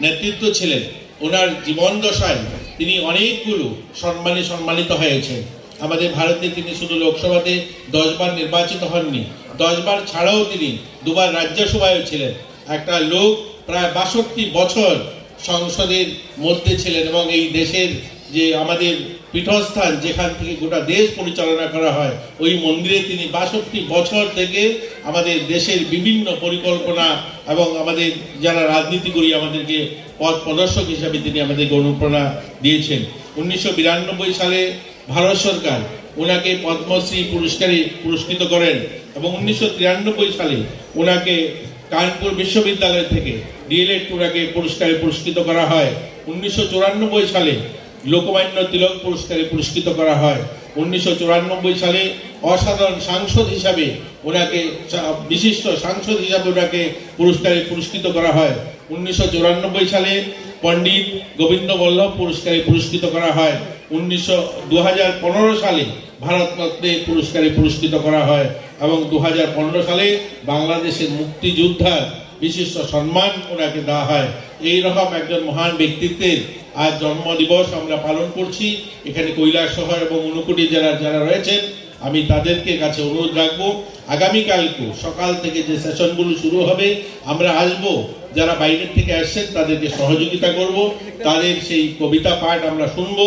নেতৃত্ব ছিলেন। ওনার জীবন দশায় তিনি অনেকগুলো সম্মানে সম্মানিত হয়েছেন। আমাদের ভারতে তিনি শুধু লোকসভাতে দশবার নির্বাচিত হননি, দশবার ছাড়াও তিনি দুবার রাজ্যসভায় ছিলেন। একটা লোক প্রায় বাষট্টি বছর সংসদের মধ্যে ছিলেন এবং এই দেশের যে আমাদের পীঠস্থান যেখান থেকে গোটা দেশ পরিচালনা করা হয়, ওই মন্দিরে তিনি বাষট্টি বছর থেকে আমাদের দেশের বিভিন্ন পরিকল্পনা এবং আমাদের যারা রাজনীতি করি আমাদেরকে পথ প্রদর্শক হিসাবে তিনি আমাদেরকে অনুপ্রেরণা দিয়েছেন। উনিশশো বিরানব্বই সালে ভারত সরকার ওনাকে পদ্মশ্রী পুরস্কারে পুরস্কৃত করেন এবং উনিশশো তিরানব্বই সালে ওনাকে কানপুর বিশ্ববিদ্যালয় থেকে ডিএলএড ওনাকে পুরস্কারে পুরস্কৃত করা হয়। উনিশশো চুরানব্বই সালে লোকমান্য তিলক পুরস্কারে পুরস্কৃত করা হয়। উনিশশো চুরানব্বই সালে অসাধারণ সাংসদ হিসাবে ওনাকে বিশিষ্ট সাংসদ হিসাবে ওনাকে পুরস্কারে পুরস্কৃত করা হয়। উনিশশো চুরানব্বই সালে পণ্ডিত গোবিন্দ বল্লভ পুরস্কারে পুরস্কৃত করা হয়। উনিশশো দু সালে ভারতরত্নে পুরস্কারে পুরস্কৃত করা হয়। এবং দু হাজার পনেরো সালে বাংলাদেশের মুক্তিযোদ্ধা বিশিষ্ট সম্মান ওনাকে দেওয়া হয়। এই রকম একজন মহান ব্যক্তিত্বের আজ জন্মদিবস আমরা পালন করছি। এখানে কৈলাস শহর এবং অনুকুটি জেলার যারা রয়েছেন, আমি তাদেরকে কাছে অনুরোধ রাখব, আগামীকালকে সকাল থেকে যে সেশনগুলো শুরু হবে, আমরা আসব, যারা বাইরের থেকে আসছেন তাদেরকে সহযোগিতা করব, তাদের সেই কবিতা পাঠ আমরা শুনব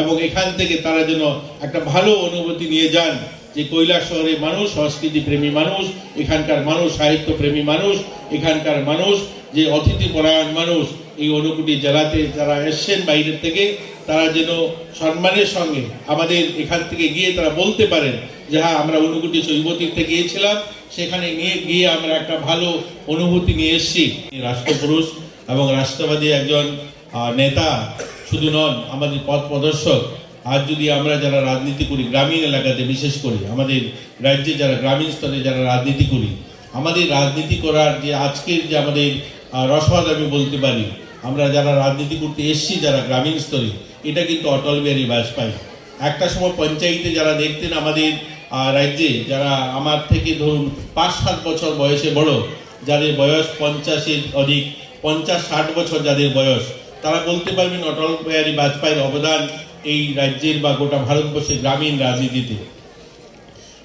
এবং এখান থেকে তারা যেন একটা ভালো অনুভূতি নিয়ে যান। যে কৈলাস শহরের মানুষ সংস্কৃতি প্রেমী মানুষ, এখানকার মানুষ সাহিত্য প্রেমী মানুষ, এখানকার মানুষ, যে অতিথি পরায়ণ মানুষ, এই অনুকুটি জেলাতে যারা এসছেন বাইরের থেকে, তারা যেন সম্মানের সঙ্গে আমাদের এখান থেকে গিয়ে তারা বলতে পারেন যে হ্যাঁ আমরা অনুকুটি শৈবতীর্থে গিয়েছিলাম, সেখানে নিয়ে গিয়ে আমরা একটা ভালো অনুভূতি নিয়ে এসেছি। রাষ্ট্রপুরুষ এবং রাষ্ট্রবাদী একজন নেতা, শুধু নন, আমাদের পথ প্রদর্শক আজ যদি আমরা যারা রাজনীতি করি, গ্রামীণ এলাকাতে বিশেষ করে, আমাদের রাজ্যে যারা গ্রামীণ স্তরে যারা রাজনীতি করি, আমাদের রাজনীতি করার যে আজকের যে আমাদের রসদ আমি বলতে পারি, আমরা যারা রাজনীতি করতে এসছি যারা গ্রামীণ স্তরে, এটা কিন্তু অটল বিহারী বাজপেয়ী। একটা সময় পঞ্চায়েতে যারা দেখতেন আমাদের রাজ্যে, যারা আমার থেকে ধরুন পাঁচ সাত বছর বয়সে বড়, যাদের বয়স পঞ্চাশের অধিক, পঞ্চাশ ষাট বছর যাদের বয়স, তারা বলতে পারবেন অটল বিহারী বাজপেয়ীর অবদান এই রাজ্যের বা গোটা ভারতবর্ষের গ্রামীণ রাজনীতিতে।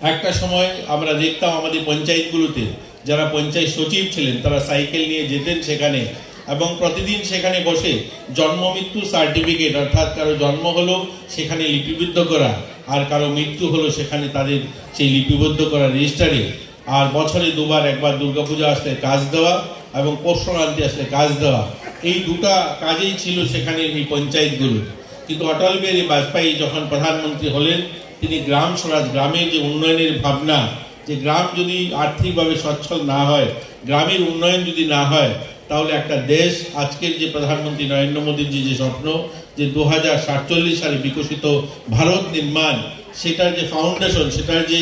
একটা সময় আমরা দেখতাম আমাদের পঞ্চায়েতগুলোতে, যারা পঞ্চায়েত সচিব ছিলেন, তারা সাইকেল নিয়ে যেতেন সেখানে এবং প্রতিদিন সেখানে বসে জন্ম মৃত্যু সার্টিফিকেট, অর্থাৎ কারও জন্ম হলো সেখানে লিপিবদ্ধ করা, আর কারও মৃত্যু হলো সেখানে তাদের সেই লিপিবদ্ধ করা রেজিস্টারে, আর বছরে দুবার একবার দুর্গাপূজা আসলে কাজ দেওয়া এবং পৌষ আসলে কাজ দেওয়া। এই দুটা কাজেই ছিল সেখানে এই পঞ্চায়েতগুলো। কিন্তু অটল বিহারী বাজপেয়ী যখন প্রধানমন্ত্রী হলেন, তিনি গ্রাম স্বরাজ গ্রামের যে উন্নয়নের ভাবনা, যে গ্রাম যদি আর্থিকভাবে সচ্ছল না হয়, গ্রামের উন্নয়ন যদি না হয়, তাহলে একটা দেশ, আজকের যে প্রধানমন্ত্রী নরেন্দ্র মোদীর যে যে স্বপ্ন, যে দু হাজার সাতচল্লিশ সালে বিকশিত ভারত নির্মাণ, সেটার যে ফাউন্ডেশন সেটার যে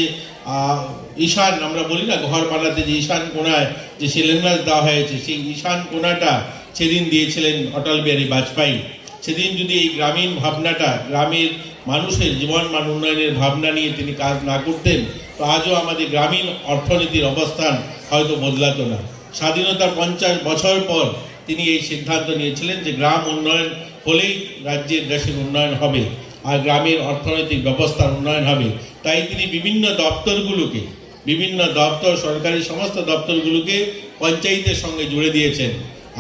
ঈশান, আমরা বলি না, ঘর বানাতে যে ঈশান কোনায় যে শিলান্যাস দেওয়া হয়েছে, সেই ঈশান কোনাটা সেদিন দিয়েছিলেন অটল বিহারী বাজপেয়ী। সেদিন যদি এই গ্রামীণ ভাবনাটা, গ্রামের মানুষের জীবন মান উন্নয়নের ভাবনা নিয়ে তিনি কাজ না করতেন, তো আজও আমাদের গ্রামীণ অর্থনীতির অবস্থান হয়তো বদলাতো না। স্বাধীনতার পঞ্চাশ বছর পর তিনি এই সিদ্ধান্ত নিয়েছিলেন যে গ্রাম উন্নয়ন হলেই রাজ্যের দেশের উন্নয়ন হবে আর গ্রামের অর্থনৈতিক ব্যবস্থার উন্নয়ন হবে। তাই তিনি বিভিন্ন দপ্তরগুলোকে, বিভিন্ন দপ্তর, সরকারি সমস্ত দপ্তরগুলোকে পঞ্চায়েতের সঙ্গে জুড়ে দিয়েছেন।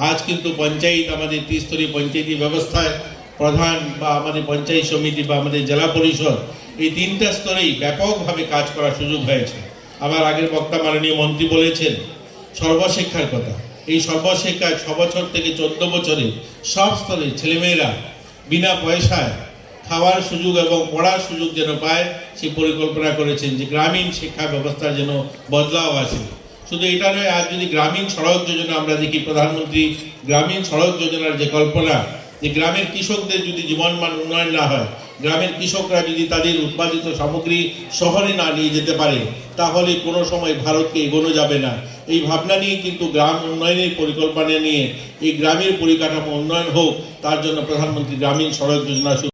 আজ কিন্তু পঞ্চায়েত আমাদের ত্রিস্তরীয় পঞ্চায়েতি ব্যবস্থায় প্রধান বা আমাদের পঞ্চায়েত সমিতি বা আমাদের জেলা পরিষদ এই তিনটা স্তরেই ব্যাপকভাবে কাজ করার সুযোগ হয়েছে। আমার আগের বক্তা মাননীয় মন্ত্রী বলেছেন, সর্বশিক্ষার কথা। এই সর্বশিক্ষায় ছ বছর থেকে চোদ্দ বছরে সব স্তরে ছেলেমেয়েরা বিনা পয়সায় খাওয়ার সুযোগ এবং পড়ার সুযোগ যেন পায় সেই পরিকল্পনা করেছেন যে গ্রামীণ শিক্ষা ব্যবস্থার যেন বদলাও আসে শুধু এটা নয়, আর যদি গ্রামীণ সড়ক যোজনা আমরা দেখি, প্রধানমন্ত্রী গ্রামীণ সড়ক যোজনার যে কল্পনা, যে গ্রামের কৃষকদের যদি জীবনমান উন্নয়ন না হয়, গ্রামের কৃষকরা যদি তাদের উৎপাদিত সামগ্রী শহরে না নিয়ে যেতে পারে, তাহলে কোনো সময় ভারতকে এগোনো যাবে না। এই ভাবনা নিয়ে কিন্তু গ্রাম উন্নয়নের পরিকল্পনা নিয়ে, এই গ্রামের পরিকাঠামো উন্নয়ন হোক, তার জন্য প্রধানমন্ত্রী গ্রামীণ সড়ক যোজনা